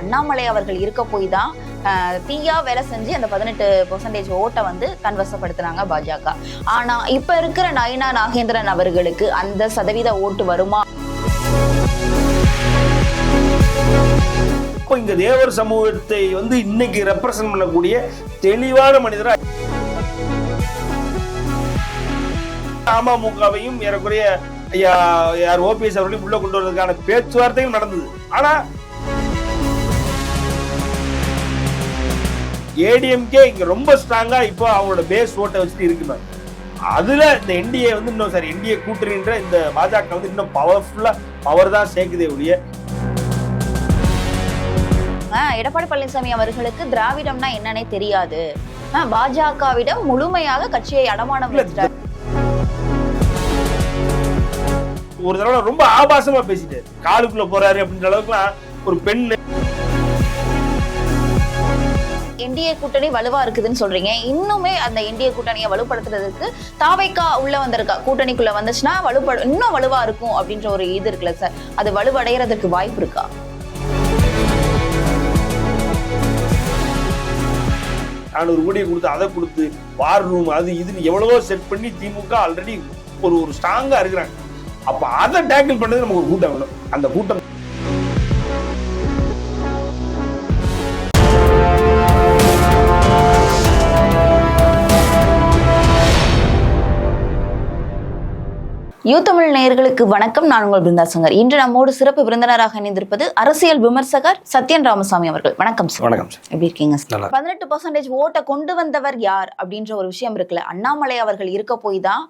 அண்ணாமலை அவர்கள் இருக்க போய் தான் தீயா வேலை செஞ்சு அந்த பதினெட்டு பெர்சன்டேஜ் ஓட்டை வந்து தன்வசப்படுத்துனாங்க பாஜக. ஆனா இப்ப இருக்கிற நயனா நாகேந்திரன் அவர்களுக்கு அந்த சதவீத ஓட்டு வருமா? இப்போ தேவர் சமூகத்தை வந்து இன்னைக்கு ரெப்ரசன்ட் பண்ணக்கூடிய தெளிவான மனிதரா அமமுகவையும் ஏறக்குறைய யார் ஓபிஎஸ் அவர்களையும் உள்ள கொண்டு வருவதற்கான பேச்சுவார்த்தையும் நடந்தது. ஆனா ஏடிஎம்கே இங்க ரொம்ப ஸ்ட்ராங்கா இப்போ அவங்களோட பேஸ் ஓட்டை வச்சுட்டு இருக்குமே அதுல இந்த என்டிஏ வந்து இன்னும் சாரி என்டிஏ கூட்டணின்ற இந்த பாஜக வந்து இன்னும் பவர்ஃபுல்லா பவர் தான் சேர்க்குதே ஒழிய. எடப்பாடி பழனிசாமி அவர்களுக்கு திராவிடம்னா என்னன்னே தெரியாது. பாஜகவிடம் முழுமையாக கட்சியை அடமானம் ஒரு தடவை ரொம்ப ஆபாசமா பேசிட்டாரு. காலுக்குள்ள போறாரு அப்படின்ற அளவுக்குலாம் ஒரு பெண் என்டிஏ கூட்டணி வலுவா இருக்குதுன்னு சொல்றீங்க. இன்னுமே அந்த என்டிஏ கூட்டணியை வலுப்படுத்துறதுக்கு தாவைக்கா உள்ள வந்திருக்கா. கூட்டணிக்குள்ள வந்துச்சுன்னா வலுப்படு இன்னும் வலுவா இருக்கும் அப்படின்ற ஒரு இது இருக்குல்ல சார். அது வலுவடைகிறதுக்கு வாய்ப்பு இருக்கா? நானூறு கோடியை கொடுத்து அதை கொடுத்து வார் ரூம் அது இதுன்னு எவ்வளவோ செட் பண்ணி திமுக ஆல்ரெடி ஒரு ஒரு ஸ்ட்ராங்கா இருக்கிறாங்க. அப்ப அதை டேக்கிள் பண்ணது நமக்கு ஒரு கூட்டம் வேணும். அந்த கூட்டம் யூ தமிழ் நேயர்களுக்கு வணக்கம். நான் உங்கள் பிருந்தா சங்கர். இன்று நம்மோடு சிறப்பு விருந்தினராக இணைந்திருப்பது அரசியல் விமர்சகர் சத்யன் ராமசாமி அவர்கள். வணக்கம் சார். வணக்கம் சார். எப்படி இருக்கீங்க. பதினெட்டு பர்சன்டேஜ் ஓட்டை கொண்டு வந்தவர் யார் அப்படின்ற ஒரு விஷயம் இருக்குல்ல. அண்ணாமலை அவர்கள் இருக்க போய் தான்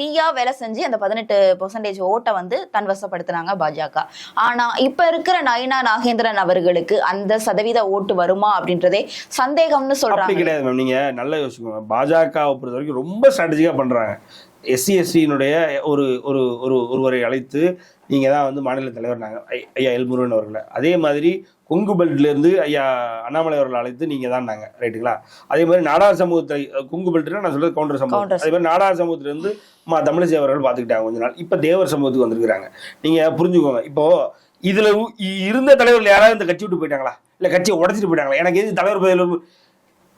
தீயா வேலை செஞ்சு அந்த பதினெட்டு பர்சன்டேஜ் ஓட்டை வந்து தன்வசப்படுத்துனாங்க பாஜக. ஆனா இப்ப இருக்கிற நயினா நாகேந்திரன் அவர்களுக்கு அந்த சதவீத ஓட்டு வருமா அப்படின்றதே சந்தேகம்னு சொல்றாங்க. கிடையாது மேம். நீங்க நல்லா யோசிக்கோங்க. பாஜகவை பொறுத்த வரைக்கும் ரொம்ப ஸ்ட்ராட்டஜிக்கா பண்றாங்க. எஸ்சி எஸ்சியினுடைய ஒரு ஒரு ஒரு ஒருவரை அழைத்து நீங்க தான் வந்து மாநில தலைவர் நாங்க. ஐ- ஐயா எல்முருகன் அவர்களை. அதே மாதிரி கொங்கு பெல்ட்ல இருந்து ஐயா அண்ணாமலை அவர்களை அழைத்து நீங்க தான் நாங்க. ரைட்டுங்களா? அதே மாதிரி நாடார் சமூகத்தை கொங்கு பெல்ட்னா நான் சொல்றது கவுண்டர் சமூகம். அதே மாதிரி நாடார் சமூகத்துல இருந்து மா தமிழிசை அவர்கள் பார்த்துக்கிட்டாங்க கொஞ்ச நாள். இப்ப தேவர் சமூகத்துக்கு வந்திருக்கிறாங்க. நீங்க புரிஞ்சுக்கோங்க. இப்போ இதுல இருந்த தலைவர்கள் யாராவது இந்த கட்சி விட்டு போயிட்டாங்களா? இல்ல கட்சியை உடைச்சிட்டு போயிட்டாங்களா? எனக்கு எது தலைவர் பதவியில்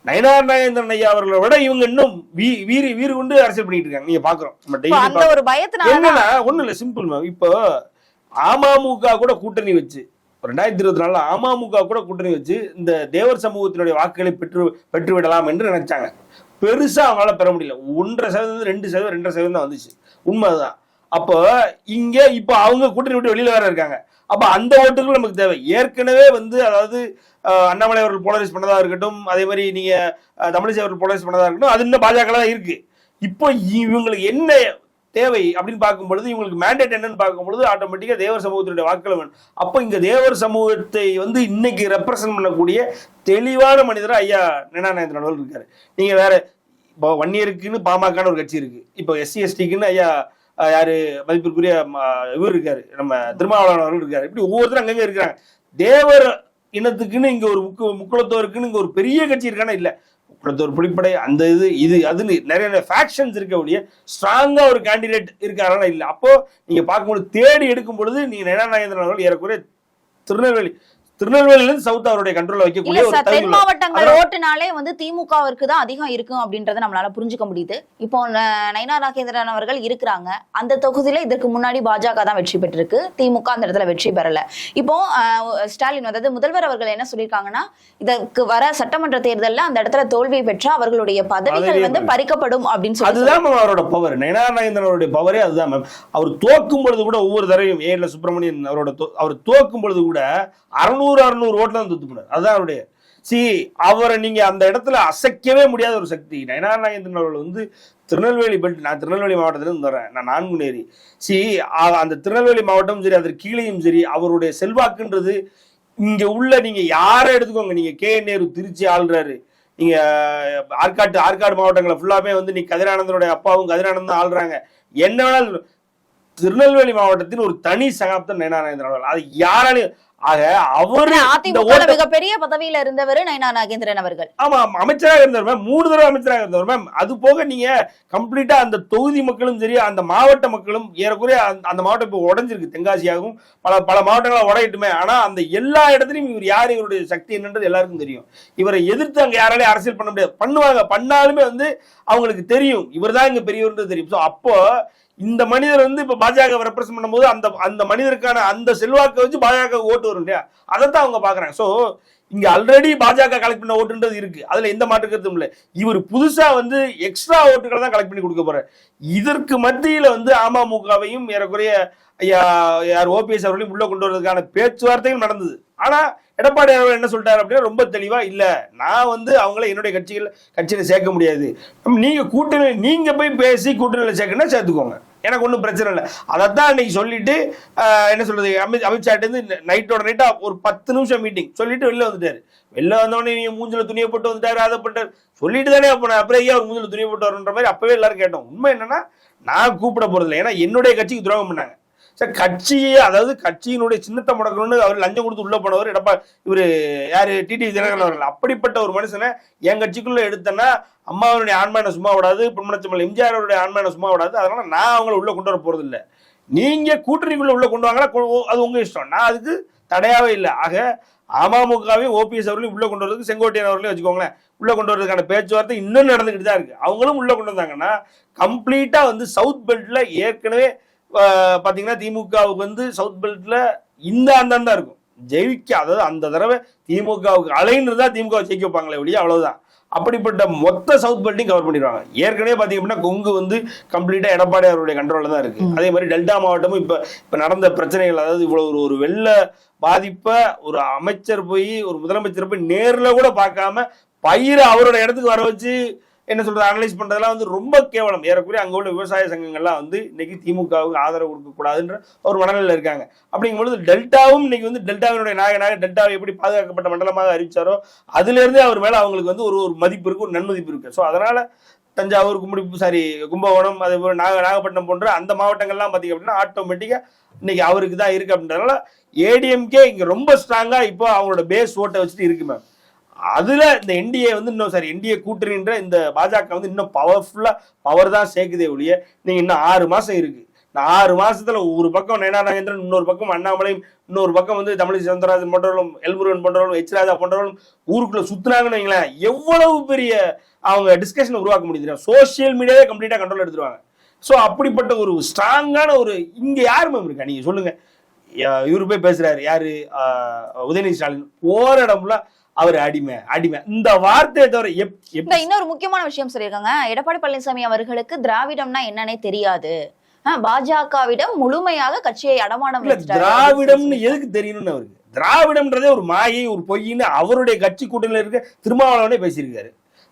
நயனார் நாகேந்திரன் ஐயா அவர்களை விட இவங்க இன்னும் வீ- வீரி வீறு கொண்டு அரசியல் பண்ணிட்டு இருக்காங்க. நீங்க பாக்குறோம். அந்த ஒரு பயத்தினால என்னன்னா ஒண்ணு இல்ல சிம்பிள் மேம் இப்போ அமமுக கூட கூட்டணி வச்சு ரெண்டாயிரத்தி இருபத்தி நாலுல அமமுக கூட கூட்டணி வச்சு இந்த தேவர் சமூகத்தினுடைய வாக்குகளை பெற்று பெற்று விடலாம் என்று நினைச்சாங்க. பெருசா அவங்களால பெற முடியல. ஒன்றரை சதவீதம் ரெண்டு சதவீதம் ரெண்டரை சதவீதம் தான் வந்துச்சு. உண்மைதான். அப்போ இங்க இப்போ அவங்க கூட்டணி விட்டு வெளியில வேற இருக்காங்க. அப்ப அந்த ஓட்டுகள் நமக்கு தேவை. ஏற்கனவே வந்து அதாவது அண்ணாமலை அவர்கள் போலரைஸ் பண்ணதா இருக்கட்டும் அதே மாதிரி நீங்க தமிழிசை அவர்கள் போலரைஸ் பண்ணதா இருக்கட்டும் அது இன்னும் பாஜக தான் இருக்கு. இப்போ இவங்களுக்கு என்ன தேவை அப்படின்னு பார்க்கும் பொழுது இவங்களுக்கு மேண்டேட் என்னன்னு பார்க்கும் பொழுது ஆட்டோமேட்டிக்கா தேவர் சமூகத்தினுடைய வாக்குகள் வேணும். அப்போ இங்க தேவர் சமூகத்தை வந்து இன்னைக்கு ரெப்ரசன்ட் பண்ணக்கூடிய தெளிவான மனிதர் ஐயா நினாநேந்திரன் அவர்கள் இருக்காரு. நீங்க வேற இப்போ ஒன் இயருக்குன்னு பாமகன்னு ஒரு கட்சி இருக்கு. இப்போ எஸ்சி எஸ்டிக்குன்னு ஐயா யாரு? மதிப்பிற்குரிய இவர் இருக்காரு. நம்ம திருமாவளவன் அவர்கள் இருக்காரு. இப்படி ஒவ்வொருத்தரும் அங்கங்க இருக்கிறாங்க. தேவர் இனத்துக்குன்னு இங்க ஒரு முக்கு முக்குளத்தோருக்குன்னு இங்க ஒரு பெரிய கட்சி இருக்கானா இல்ல. முக்குளத்தோர் பிடிப்படை அந்த இது இது அதுன்னு நிறைய நிறைய ஃபேக்ஷன்ஸ் இருக்க ஒழிய ஸ்ட்ராங்கா ஒரு கேண்டிடேட் இருக்காரா இல்ல. அப்போ நீங்க பார்க்கும்போது தேடி எடுக்கும் பொழுது நீங்க நயனா அவர்கள் ஏறக்குறைய திருநெல்வேலி திருநெல்வேலியில இருந்து சவுத் அவருடைய கண்ட்ரோல்ல வைக்கக்கூடிய ஒரு தென். மாவட்டங்கள் ஓட்டுனாலே வந்து திமுகவிற்கு தான் அதிகம் இருக்கும் அப்படின்றத நம்மளால புரிஞ்சுக்க முடியுது. இப்போ நயினா ராகேந்திரன் அவர்கள் இருக்கிறாங்க. அந்த தொகுதியில இதற்கு முன்னாடி பாஜக தான் வெற்றி பெற்றிருக்கு. திமுக அந்த இடத்துல வெற்றி பெறல. இப்போ ஸ்டாலின் அதாவது முதல்வர் அவர்கள் என்ன சொல்லியிருக்காங்கன்னா இதற்கு வர சட்டமன்ற தேர்தல்ல அந்த இடத்துல தோல்வி பெற்றா அவர்களுடைய பதவிகள் வந்து. பறிக்கப்படும் அப்படின்னு சொல்லி அதுதான் அவரோட பவர் நயனா நாகேந்திரன் அவருடைய பவரே அதுதான் மேம். அவர் தோக்கும் பொழுது கூட ஒவ்வொரு தடவையும் ஏல சுப்பிரமணியன் அவரோட அவர் தோக்கும் பொழுது கூட அறுநூறு அறுநூறு ஓட்டுல தான் தூத்து போனார். அதுதான் அவருடைய சி அவரை நீங்க அந்த இடத்துல அசைக்கவே முடியாத ஒரு சக்தி. நயனா நாகேந்திரன் அவர்கள் வந்து திருநெல்வேலி பெல்ட் நான் திருநெல்வேலி மாவட்டத்திலேருந்து வரேன். நான் நான்குநேரி சி அந்த திருநெல்வேலி மாவட்டம் சரி அதற்கு கீழேயும் சரி அவருடைய செல்வாக்குன்றது இங்க உள்ள நீங்க யாரை எடுத்துக்கோங்க. நீங்க கே. நேரு திருச்சி ஆள்றாரு. நீங்க ஆற்காட்டு ஆற்காடு மாவட்டங்களை ஃபுல்லாமே வந்து நீ கதிரானந்தனுடைய அப்பாவும் கதிரானந்தம் ஆள்றாங்க. என்ன வேணாலும் திருநெல்வேலி மாவட்டத்தின் ஒரு தனி சகாப்தம் நயனானந்தன் அவர்கள். அது யாராலையும் ஆக அவரு அதிமுக மிகப்பெரிய பதவியில இருந்தவர் நயனா நாகேந்திரன் அவர்கள். ஆமா அமைச்சராக இருந்தவர் மூணு தடவை அமைச்சராக இருந்தவர் மேம் அது போக நீங்க கம்ப்ளீட்டா அந்த தொகுதி மக்களும் சரி அந்த மாவட்ட மக்களும் ஏறக்குறைய அந்த- அந்த மாவட்டம் இப்போ உடஞ்சிருக்கு தென்காசியாகவும். பல பல மாவட்டங்களா உடையட்டுமே. ஆனா அந்த எல்லா இடத்துலயும் இவர் யார் இவருடைய சக்தி என்னன்றது எல்லாருக்கும் தெரியும். இவரை எதிர்த்து அங்க யாராலையும் அரசியல் பண்ண முடியாது. பண்ணுவாங்க. பண்ணாலுமே வந்து அவங்களுக்கு தெரியும். இவர் தான் இங்க பெரியவர்ன்றது தெரியும். ஸோ அப்போ இந்த மனிதர் வந்து இப்ப பாஜக ரெப்ரசென்ட் பண்ணும்போது அந்த அந்த மனிதருக்கான அந்த செல்வாக்கை வச்சு பாஜக ஓட்டு வரும் இல்லையா? அதைத்தான் அவங்க பாக்குறாங்க ஸோ இங்க ஆல்ரெடி பாஜக கலெக்ட் பண்ண ஓட்டுன்றது இருக்கு. அதுல எந்த மாற்று கருத்தும் இல்லை. இவர் புதுசா வந்து எக்ஸ்ட்ரா ஓட்டுகளை தான் கலெக்ட் பண்ணி கொடுக்க போறாரு. இதற்கு மத்தியில வந்து அமமுகவையும் ஏறக்குறைய யார் ஓபிஎஸ் அவர்களையும் உள்ள கொண்டு வரதுக்கான பேச்சுவார்த்தையும் நடந்தது. ஆனா எடப்பாடி அவர்கள் என்ன சொல்லிட்டாரு அப்படின்னா ரொம்ப தெளிவா இல்ல. நான் வந்து அவங்கள என்னுடைய கட்சிகள் கட்சியில சேர்க்க முடியாது. நீங்க கூட்டணி நீங்க போய் பேசி கூட்டணியில சேர்க்கணும்னா சேர்த்துக்கோங்க. எனக்கு ஒன்றும் பிரச்சனை இல்லை. அதைத்தான் இன்னைக்கு சொல்லிட்டு என்ன சொல்றது அமித் அமித்ஷாட்டேருந்து நைட்டோட நைட்டா ஒரு பத்து நிமிஷம் மீட்டிங் சொல்லிட்டு வெளில வந்துட்டாரு. வெளில வந்தோடனே நீங்க மூஞ்சில துணியை போட்டு வந்துட்டாரு அதை பண்ணிட்டாரு. சொல்லிட்டு தானே அப்போ அப்புறம் ஏன் அவர் மூஞ்சில துணியை போட்டு வரன்ற மாதிரி அப்பவே எல்லாரும் கேட்டோம். உண்மை என்னன்னா நான் கூப்பிட போறதில்லை. ஏன்னா என்னுடைய கட்சிக்கு துரோகம் பண்ணாங்க. சார் கட்சியே அதாவது கட்சியினுடைய சின்னத்தை முடக்கணும்னு அவர் லஞ்சம் கொடுத்து உள்ள போனவர் எடப்பா இவரு யாரு? டிடி தினகரன் அவர்கள். அப்படிப்பட்ட ஒரு மனுஷனை என் கட்சிக்குள்ள எடுத்தேன்னா அம்மாவனுடைய ஆண்மையான சும்மா விடாது பொன்மனச்சம்மல் எம்ஜிஆர் அவருடைய ஆண்மையான சும்மா விடாது. அதனால நான் அவங்கள உள்ள கொண்டு வர போறது இல்ல நீங்க கூட்டணிக்குள்ள உள்ள கொண்டு வாங்கன்னா கொ- அது உங்க இஷ்டம். நான் அதுக்கு தடையாவே இல்லை. ஆக அமமுகவையும் ஓபிஎஸ் அவர்களையும் உள்ள கொண்டு வரதுக்கு செங்கோட்டையன் அவர்களையும் வச்சுக்கோங்களேன். உள்ள கொண்டு வரதுக்கான பேச்சுவார்த்தை இன்னும் நடந்துகிட்டு தான் இருக்கு. அவங்களும் உள்ள கொண்டு வந்தாங்கன்னா கம்ப்ளீட்டா வந்து சவுத் பெல்ட்ல ஏற்கனவே ஆஹ், பாத்தீங்கன்னா திமுகவுக்கு வந்து சவுத் பெல்ட்ல இந்த அந்தம் தான் இருக்கும். ஜெயிக்க அதாவது அந்த தடவை திமுகவுக்கு அலைன்னு இருந்தா திமுக ஜெயிக்க வைப்பாங்களே ஒழிய அவ்வளவுதான். அப்படிப்பட்ட மொத்த சவுத் பெல்ட்டையும் கவர் பண்ணிடுவாங்க. ஏற்கனவே பாத்தீங்க அப்படின்னா கொங்கு வந்து கம்ப்ளீட்டா எடப்பாடி அவருடைய கண்ட்ரோல்ல தான் இருக்கு. அதே மாதிரி டெல்டா மாவட்டமும் இப்ப இப்ப நடந்த பிரச்சனைகள் அதாவது இவ்வளவு ஒரு ஒரு வெள்ள பாதிப்ப ஒரு அமைச்சர் போய் ஒரு முதலமைச்சர் போய் நேர்ல கூட பார்க்காம பயிரை அவரோட இடத்துக்கு வர வச்சு என்ன சொல்றது அனலைஸ் பண்றதெல்லாம் வந்து ரொம்ப கேவலம். ஏறக்குறைய அங்க உள்ள விவசாய சங்கங்கள்லாம் வந்து இன்னைக்கு திமுகவுக்கு ஆதரவு கொடுக்க கூடாதுன்ற ஒரு மனநிலையில் இருக்காங்க. அப்படிங்கும்பொழுது டெல்டாவும் இன்னைக்கு வந்து டெல்டாவினுடைய நாயகனாக டெல்டாவை எப்படி பாதுகாக்கப்பட்ட மண்டலமாக அறிவிச்சாரோ அதுல இருந்தே அவர் மேல அவங்களுக்கு வந்து ஒரு ஒரு மதிப்பு இருக்கு ஒரு நன்மதிப்பு இருக்கு. ஸோ அதனால தஞ்சாவூர் கும்படி சாரி கும்பகோணம் அதே போல நாக நாகப்பட்டினம் போன்ற அந்த மாவட்டங்கள்லாம் பார்த்தீங்க அப்படின்னா ஆட்டோமேட்டிக்காக இன்னைக்கு அவருக்கு தான் இருக்கு அப்படின்றதுனால ஏடிஎம்கே இங்கே ரொம்ப ஸ்ட்ராங்காக இப்போ அவங்களோட பேஸ் ஓட்டை வச்சுட்டு இருக்கு மேம் அதுல இந்த என்டிஏ வந்து இன்னும் சாரி என்டிஏ கூட்டணின்ற இந்த பாஜக வந்து இன்னும் பவர்ஃபுல்லா பவர் தான் சேர்க்குதே ஒழிய நீங்க இன்னும் ஆறு மாசம் இருக்கு. இந்த ஆறு மாசத்துல ஒரு பக்கம் நயனா நாகேந்திரன் இன்னொரு பக்கம் அண்ணாமலையும் இன்னொரு பக்கம் வந்து தமிழிசை சவுந்தரராஜன் போன்றவர்களும் எல்முருகன் போன்றவர்களும் எச் ராஜா போன்றவர்களும் ஊருக்குள்ள சுத்தினாங்கன்னு வைங்களேன் எவ்வளவு பெரிய அவங்க டிஸ்கஷன் உருவாக்க முடியுது சோசியல் மீடியாவே கம்ப்ளீட்டா கண்ட்ரோல் எடுத்துருவாங்க. ஸோ அப்படிப்பட்ட ஒரு ஸ்ட்ராங்கான ஒரு இங்க யார் மேம் இருக்கா? நீங்க சொல்லுங்க. இவரு போய் பேசுறாரு. யாரு? உதயநிதி ஸ்டாலின். போற இடம்ல அவர் அடிமை அடிமை. இந்த வார்த்தையை தவிர இந்த இன்னொரு முக்கியமான விஷயம் சொல்லியிருக்காங்க. எடப்பாடி பழனிசாமி அவர்களுக்கு திராவிடம்னா என்னன்னே தெரியாது. பாஜகவிடம் முழுமையாக கட்சியை அடமானம். திராவிடம்னு எதுக்கு தெரியணும்னு அவருக்கு திராவிடம்ன்றதே ஒரு மாயை ஒரு பொய்ன்னு அவருடைய கட்சி கூட்டணியில இருக்க திருமாவளவனே பேசியிருக்காரு.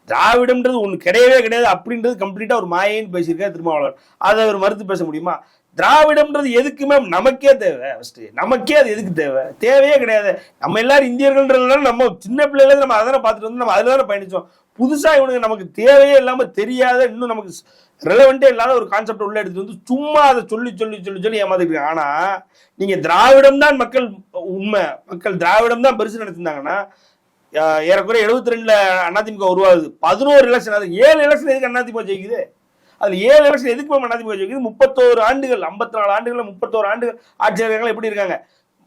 திராவிடம்ன்றது ஒண்ணு கிடையவே கிடையாது. அப்படின்றது கம்ப்ளீட்டா ஒரு மாயைன்னு பேசியிருக்காரு திருமாவளவன். அதை அவர் மறுத்து பேச முடியுமா? திராவிடம்ன்றது எதுக்குமே நமக்கே தேவை ஃபஸ்ட்டு நமக்கே அது எதுக்கு தேவை? தேவையே கிடையாது. நம்ம எல்லாரும் இந்தியர்கள்ன்றதுனால நம்ம சின்ன பிள்ளைல நம்ம அதனை பார்த்துட்டு வந்து நம்ம அதில் தானே பயணிச்சோம். புதுசாக இவனுக்கு நமக்கு தேவையே இல்லாமல் தெரியாத இன்னும் நமக்கு ரிலவெண்ட்டே இல்லாத ஒரு கான்செப்ட் உள்ள எடுத்து வந்து சும்மா அதை சொல்லி சொல்லி சொல்லி சொல்லி ஏமாத்திட்டு ஆனால் நீங்கள் திராவிடம் தான் மக்கள் உண்மை. மக்கள் திராவிடம் தான் பெருசு நினைச்சிருந்தாங்கன்னா ஏறக்குறைய எழுபத்தி ரெண்டுல அதிமுக உருவாகுது. பதினோரு எலெக்ஷன் அது ஏழு எலெக்ஷன் எதுக்கு அதிமுக ஜெயிக்குது? அதுல ஏழு எலெக்ஷன் எதுக்கு மேம் அதிமுக ஜெயிக்குது முப்பத்தோரு ஆண்டுகள் ஐம்பத்தி நாலு ஆண்டுகள் முப்பத்தோரு ஆண்டுகள் ஆட்சியாளர்கள் எப்படி இருக்காங்க?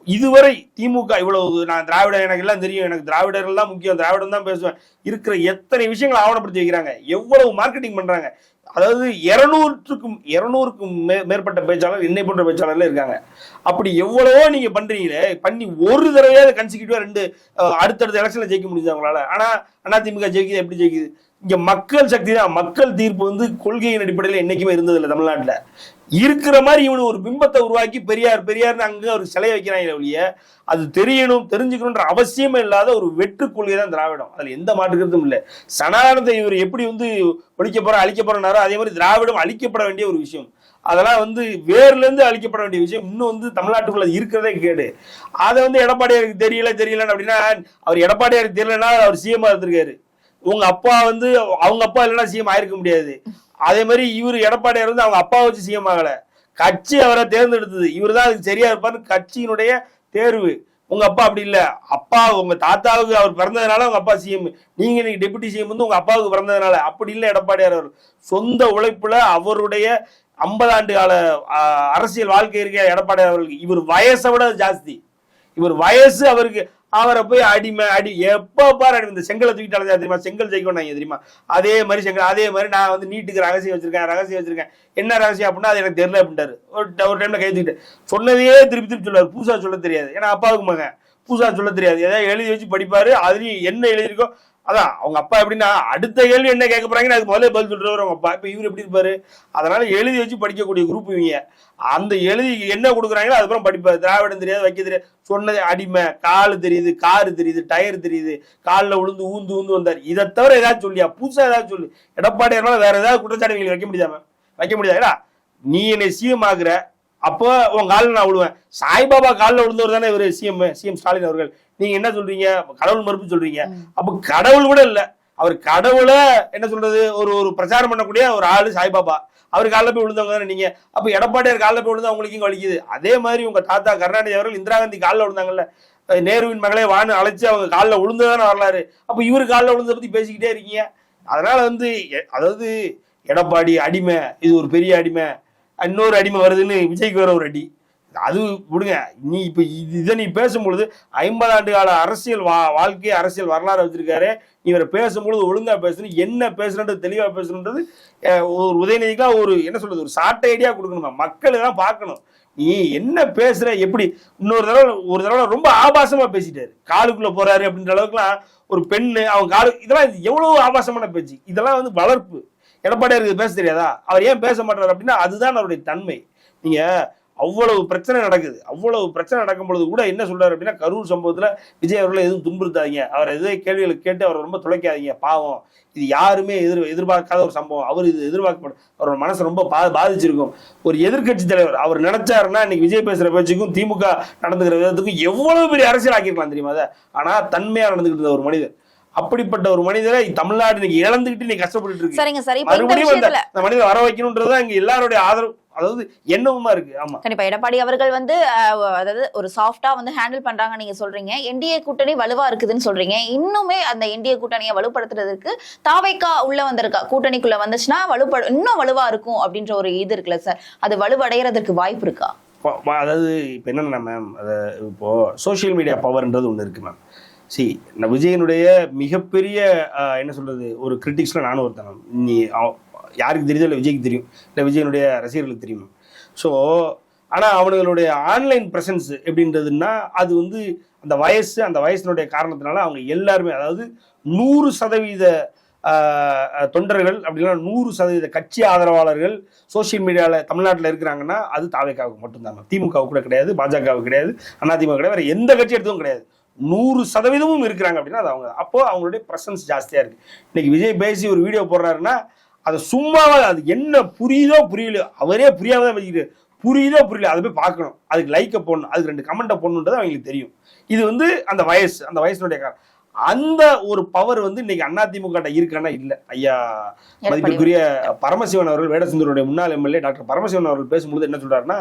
இதுவரை திமுக இவ்வளவு நான் திராவிட எனக்கு எல்லாம் தெரியும் எனக்கு திராவிடர்கள் தான் முக்கியம் திராவிடம் தான் பேசுவேன். இருக்கிற எத்தனை விஷயங்களை ஆவணப்படுத்தி வைக்கிறாங்க? எவ்வளவு மார்க்கெட்டிங் பண்றாங்க? அதாவது இருநூற்றுக்கும் இருநூறுக்கும் மே- மேற்பட்ட பேச்சாளர் என்னை போன்ற பேச்சாளர்ல இருக்காங்க. அப்படி எவ்வளவோ நீங்க பண்றீங்களே பண்ணி ஒரு தடவையாவது கன்சிக்யூட்டிவா ரெண்டு அடுத்தடுத்த எலெக்ஷன்ல ஜெயிக்க முடியுது அவங்களால ஆனா அதிமுக ஜெயிக்குது? எப்படி ஜெயிக்குது? இங்க மக்கள் சக்தி தான். மக்கள் தீர்ப்பு வந்து கொள்கையின் அடிப்படையில் என்னைக்குமே இருந்தது இல்லை இருக்கிற மாதிரி இவனு ஒரு பிம்பத்தை உருவாக்கி பெரியார் பெரியார்னு அங்க ஒரு சிலையை வைக்கிறாங்க ஒழிய அது தெரியணும் தெரிஞ்சுக்கணுன்ற அவசியமே இல்லாத ஒரு வெற்று கொள்கை தான் திராவிடம். அதுல எந்த மாற்றுக்கிறதும் இல்லை. சனாதனத்தை இவர் எப்படி வந்து ஒழிக்க போற அழிக்க போறனாரோ அதே மாதிரி திராவிடம் அழிக்கப்பட வேண்டிய ஒரு விஷயம். அதெல்லாம் வந்து வேர்ல இருந்து அழிக்கப்பட வேண்டிய விஷயம். இன்னும் வந்து தமிழ்நாட்டுக்குள்ள இருக்கிறதே கேடு. அதை வந்து எடப்பாடியாருக்கு தெரியல தெரியலன்னு அப்படின்னா அவர் எடப்பாடியாருக்கு தெரியலன்னா அவர் சிஎம் இருந்திருக்காரு. உங்க அப்பா வந்து அவங்க அப்பா இல்லைன்னா சிஎம் ஆயிருக்க முடியாது. அதே மாதிரி இவர் எடப்பாடியார் வந்து அவங்க அப்பா வச்சு சிஎம் ஆகல. கட்சி அவரை தேர்ந்தெடுத்தது. இவர் தான் அதுக்கு சரியா இருப்பார்னு கட்சியினுடைய தேர்வு. உங்க அப்பா அப்படி இல்ல. அப்பா உங்க தாத்தாவுக்கு அவர் பிறந்ததுனால உங்க அப்பா சிஎம் நீங்க இன்னைக்கு டெபுட்டி சிஎம் வந்து உங்க அப்பாவுக்கு பிறந்ததுனால. அப்படி இல்ல எடப்பாடியார் அவர் சொந்த உழைப்புல அவருடைய ஐம்பது ஆண்டு கால அரசியல் வாழ்க்கை இருக்க எடப்பாடியார் அவர்களுக்கு. இவர் வயசை விட ஜாஸ்தி. இவர் வயசு அவருக்கு அவரை போய் அடிமை அடி. எப்போ பாரு அடி இந்த செங்கலை தூக்கிட்டு அலைஞ்சா தெரியுமா? செங்கல் ஜெயிக்கணும் தெரியுமா? அதே மாதிரி செங்கல் அதே மாதிரி நான் வந்து நீட்டுக்கு ரகசியம் வச்சிருக்கேன் ரகசியம் வச்சிருக்கேன். என்ன ரகசியம் அப்படின்னா அது எனக்கு தெரியல அப்படின்ட்டாரு. ஒரு ஒரு டைம்ல கை தூக்கிட்டு. சொன்னதையே திருப்பி திருப்பி சொல்லுவார். பூசா சொல்ல தெரியாது. ஏன்னா அப்பாவுக்கு மகன். பூசா சொல்ல தெரியாது. ஏதாவது எழுதி வச்சு படிப்பாரு. அதுலயும் என்ன எழுதியிருக்கோ அதான் அவங்க அப்பா எப்படின்னா அடுத்த கேள்வி என்ன கேட்க போறாங்கன்னு அதுக்கு முதல்ல பதில் சொல்றவர் அவங்க அப்பா. இப்ப இவர் எப்படி இருப்பாரு? அதனால எழுதி வச்சு படிக்கக்கூடிய குரூப் இவங்க. அந்த எழுதி என்ன கொடுக்குறாங்களோ அதுக்கப்புறம் படிப்பாரு திராவிடம் தெரியாது வைக்க தெரியாது. சொன்னது அடிமை கால் தெரியுது காரு தெரியுது டயர் தெரியுது. காலில் விழுந்து ஊந்து ஊந்து வந்தார். இதை தவிர ஏதாவது சொல்லியா? புதுசா ஏதாவது சொல்லு. எடப்பாடியாரால வேற ஏதாவது குற்றச்சாட்டுகள் வைக்க முடியாம வைக்க முடியாதுடா நீ என்னை சிஎம் அப்போ உன் காலில் நான் விழுவேன். சாய்பாபா காலில் விழுந்தவர் தானே இவர் சிஎம் சிஎம் ஸ்டாலின் அவர்கள். நீங்க என்ன சொல்றீங்க? கடவுள் மறுப்பு சொல்றீங்க. அப்ப கடவுள் கூட இல்ல. அவர் கடவுளை என்ன சொல்றது? ஒரு ஒரு பிரச்சாரம் பண்ணக்கூடிய ஒரு ஆளு சாய்பாபா. அவர் காலில் போய் விழுந்தவங்க தானே நீங்க. அப்ப எடப்பாடியார் காலில் போய் விழுந்தா உங்களுக்கு இங்க வலிக்குது. அதே மாதிரி உங்க தாத்தா கருணாநிதி அவர்கள் இந்திரா காந்தி காலில் விழுந்தாங்கல்ல. நேருவின் மகளே வான்னு அழைச்சு அவங்க காலில் விழுந்ததானே வரலாறு. அப்ப இவர் காலில் விழுந்ததை பத்தி பேசிக்கிட்டே இருக்கீங்க. அதனால வந்து அதாவது எடப்பாடி அடிமை. இது ஒரு பெரிய அடிமை. இன்னொரு அடிமை வருதுன்னு விஜய்க்கு வேற ஒரு அடி. அது விடுங்க. நீ இப்போ இது- இதை நீ பேசும்பொழுது ஐம்பது ஆண்டு கால அரசியல் வா வாழ்க்கை அரசியல் வரலாறு வச்சிருக்காரு. இவரை பேசும்பொழுது ஒழுங்கா பேசணும் என்ன பேசணுன்றது தெளிவா பேசணுன்றது ஒரு உதயநிதிக்கா ஒரு என்ன சொல்றது ஒரு சாட்டை ஐடியா கொடுக்கணுமா? மக்கள் தான் பார்க்கணும். நீ என்ன பேசுற எப்படி? இன்னொரு தடவை ஒரு தடவை ரொம்ப ஆபாசமா பேசிட்டாரு. காலுக்குள்ள போறாரு அப்படின்ற அளவுக்குலாம் ஒரு பெண்ணு அவங்க காலு இதெல்லாம் எவ்வளவு ஆபாசமான பேச்சு. இதெல்லாம் வந்து வளர்ப்பு. எடப்பாடியாருக்கு பேச தெரியாதா? அவர் ஏன் பேச மாட்டார் அப்படின்னா அதுதான் அவருடைய தன்மை. நீங்க அவ்வளவு பிரச்சனை நடக்குது. அவ்வளவு பிரச்சனை நடக்கும் பொழுது கூட என்ன சொல்றாரு அப்படின்னா கரூர் சம்பவத்துல விஜய் அவர்களை எதுவும் துன்புறுத்தாதீங்க. அவர் எதே கேள்விகளை கேட்டு அவரை ரொம்ப துளைக்காதீங்க பாவம். இது யாருமே எதிர் எதிர்பார்க்காத ஒரு சம்பவம். அவர் இது எதிர்பார்க்கப்படும் அவரோட மனசு ரொம்ப பா பாதிச்சிருக்கும். ஒரு எதிர்க்கட்சி தலைவர் அவர் நினைச்சாருன்னா இன்னைக்கு விஜய் பேசுற பேச்சுக்கும் திமுக நடந்துக்கிற விதத்துக்கும் எவ்வளவு பெரிய அரசியல் ஆக்கியிருக்கலாம் தெரியுமா அதை? ஆனா தன்மையா நடந்துகிட்டு இருந்த ஒரு மனிதர். அப்படிப்பட்ட ஒரு மனிதரை தமிழ்நாடு இன்னைக்கு இழந்துகிட்டு இன்னைக்கு கஷ்டப்பட்டு இருக்கு. சரிங்க சார். மறுபடியும் அந்த மனிதரை வர வைக்கணும்ன்றதா இங்க எல்லாருடைய ஆதரவு. அதாவது எண்ணமுமா இருக்கு. ஆமா. கண்டிப்பா. எடப்பாடி அவர்கள் வந்து அதாவது ஒரு சாஃப்டா வந்து ஹேண்டில் பண்றாங்க நீங்க சொல்றீங்க. என்டிஏ கூட்டணி வலுவா இருக்குதுன்னு சொல்றீங்க. இன்னுமே அந்த என்டிஏ கூட்டணியை வலுப்படுத்துறதுக்கு தாவைக்கா உள்ள வந்திருக்கா. கூட்டணிக்குள்ள வந்துச்சுன்னா வலுப்படு இன்னும் வலுவா இருக்கும் அப்படின்ற ஒரு இது இருக்குல்ல சார். அது வலுவடைகிறதுக்கு வாய்ப்பு இருக்கா? அதாவது இப்போ என்னன்னா மேம் அது இப்போ சோஷியல் மீடியா பவர்ன்றது ஒன்று இருக்கு மேம் சி நான் விஜயனுடைய மிகப்பெரிய என்ன சொல்றது ஒரு கிரிட்டிக்ஸ்ல நானும் ஒருத்தன் நீ யாருக்கு தெரியுதோ இல்லை விஜய்க்கு தெரியும். இல்லை விஜயனுடைய ரசிகர்களுக்கு தெரியும்? ஸோ ஆனால் அவனுங்களுடைய ஆன்லைன் ப்ரெசன்ஸ் எப்படின்றதுன்னா அது வந்து அந்த வயசு அந்த வயசினுடைய காரணத்தினால அவங்க எல்லாருமே அதாவது நூறு சதவீத தொண்டர்கள் அப்படின்னா நூறு சதவீத கட்சி ஆதரவாளர்கள் சோஷியல் மீடியாவில் தமிழ்நாட்டில் இருக்கிறாங்கன்னா அது தாவேக்காவுக்கு மட்டும்தான் திமுகவுக்கு கூட கிடையாது பாஜகவுக்கு கிடையாது அதிமுக கிடையாது வேறு எந்த கட்சி எடுத்ததும் கிடையாது. நூறு சதவீதமும் இருக்கிறாங்க அப்படின்னா அது அவங்க அப்போ அவங்களுடைய ப்ரெசன்ஸ் ஜாஸ்தியா இருக்கு. இன்னைக்கு விஜய் பேசி ஒரு வீடியோ போடுறாருன்னா அதை சும்மாவா அது என்ன புரியுதோ புரியலையோ அவரே புரியாம தான் பேசிக்கிட்டு புரியுதோ புரியல அதை போய் பார்க்கணும். அதுக்கு லைக்கை போடணும் அதுக்கு ரெண்டு கமெண்ட்டை போடணுன்றது அவங்களுக்கு தெரியும். இது வந்து அந்த வயசு அந்த வயசுனுடைய காரணம். அந்த ஒரு பவர் வந்து இன்னைக்கு அதிமுக இருக்கானா? இல்ல. ஐயா மதிப்புக்குரிய பரமசிவன் அவர்கள் வேடசுந்தருடைய முன்னாள் எம்எல்ஏ டாக்டர் பரமசிவன் அவர்கள் பேசும்போது என்ன சொல்றாருன்னா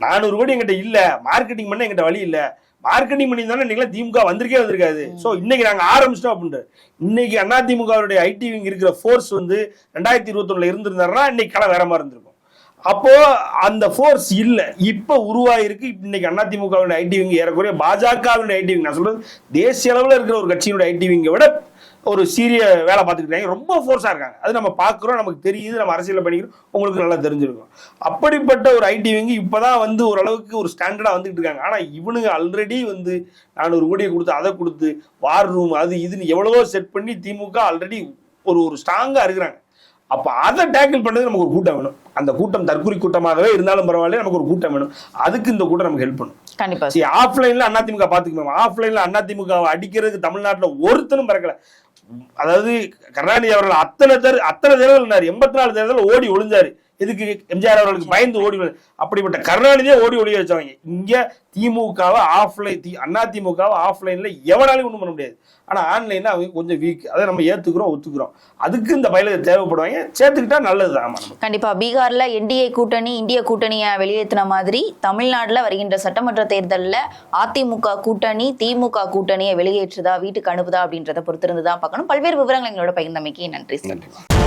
நானூறு கோடி எங்கிட்ட இல்ல மார்க்கெட்டிங் பண்ண எங்கிட்ட வழி இல்ல மார்க்கெட்டிங் பண்ணி தானே இன்னைக்கு திமுக வந்திருக்கே வந்திருக்காது. சோ இன்னைக்கு நாங்க ஆரம்பிச்சிட்டோம் அப்படின்ட்டு. இன்னைக்கு அதிமுகவுடைய ஐடி விங் இருக்கிற ஃபோர்ஸ் வந்து ரெண்டாயிரத்தி இருபத்தொன்னுல இருந்திருந்தாருன்னா இன்னைக்கு கலை வேற மாதிரி இருந்திருக்கும். அப்போ அந்த ஃபோர்ஸ் இல்ல. இப்ப உருவாயிருக்கு. இன்னைக்கு அதிமுகவுடைய ஐடி விங் ஏறக்குறைய பாஜகவுடைய ஐடி விங். நான் சொல்றது தேசிய அளவுல இருக்கிற ஒரு கட்சியினுடைய ஐடி விங்கை விட ஒரு சீரிய வேலை பார்த்துக்கிட்டு இருக்காங்க. ரொம்ப ஃபோர்ஸா இருக்காங்க. அது நம்ம பார்க்குறோம் நமக்கு தெரியுது நம்ம அரசியல் பண்ணிக்கிறோம். உங்களுக்கு நல்லா தெரிஞ்சிருக்கும். அப்படிப்பட்ட ஒரு ஐடி விங்கு இப்பதான் வந்து ஓரளவுக்கு ஒரு ஸ்டாண்டர்டா வந்துட்டு இருக்காங்க. ஆனா இவனுங்க ஆல்ரெடி வந்து நானூறு கோடியை கொடுத்து அதை கொடுத்து வார் ரூம் அது இதுன்னு எவ்வளவோ செட் பண்ணி திமுக ஆல்ரெடி ஒரு ஒரு ஸ்ட்ராங்கா இருக்கிறாங்க. அப்ப அதை டேக்கிள் பண்ணது நமக்கு ஒரு கூட்டம் வேணும். அந்த கூட்டம் தற்கொலை கூட்டமாகவே இருந்தாலும் பரவாயில்ல நமக்கு ஒரு கூட்டம் வேணும். அதுக்கு இந்த கூட்டம் நமக்கு ஹெல்ப் பண்ணும். கண்டிப்பா. சரி ஆஃப்லைன்ல அதிமுக பாத்துக்கணும் ஆஃப்லைன்ல அதிமுக அடிக்கிறதுக்கு தமிழ்நாட்டுல ஒருத்தனும் பறக்கல. அதாவது கருணாநிதி அவர்கள் அத்தனை தேர் அத்தனை தேர்தல் எண்பத்தி நாலு தேர்தல் ஓடி ஒளிஞ்சாரு. இதுக்கு எம்ஜிஆர் அவர்களுக்கு பயந்து ஓடி அப்படிப்பட்ட கருணாநிதியே ஓடி ஓடி வச்சவங்க இங்க திமுகவை ஆஃப்லைன் தி அண்ணா திமுகவை ஆஃப்லைன்ல எவனாலையும் ஒண்ணும் பண்ண முடியாது. ஆனா ஆன்லைன்ல அவங்க கொஞ்சம் வீக் அதை நம்ம ஏத்துக்கிறோம் ஒத்துக்கிறோம். அதுக்கு இந்த பயில தேவைப்படுவாங்க. சேர்த்துக்கிட்டா நல்லதுதான் ஆமா நமக்கு கண்டிப்பா. பீகார்ல என்டிஏ கூட்டணி இந்திய கூட்டணியை வெளியேற்றின மாதிரி தமிழ்நாட்டுல வருகின்ற சட்டமன்ற தேர்தல்ல அதிமுக கூட்டணி திமுக கூட்டணியை வெளியேற்றுதா வீட்டுக்கு அனுப்புதா அப்படின்றத பொறுத்திருந்து தான் பார்க்கணும். பல்வேறு விவரங்கள் எங்களோட பகிர்ந்தமைக்கு நன்றி. நன்றி.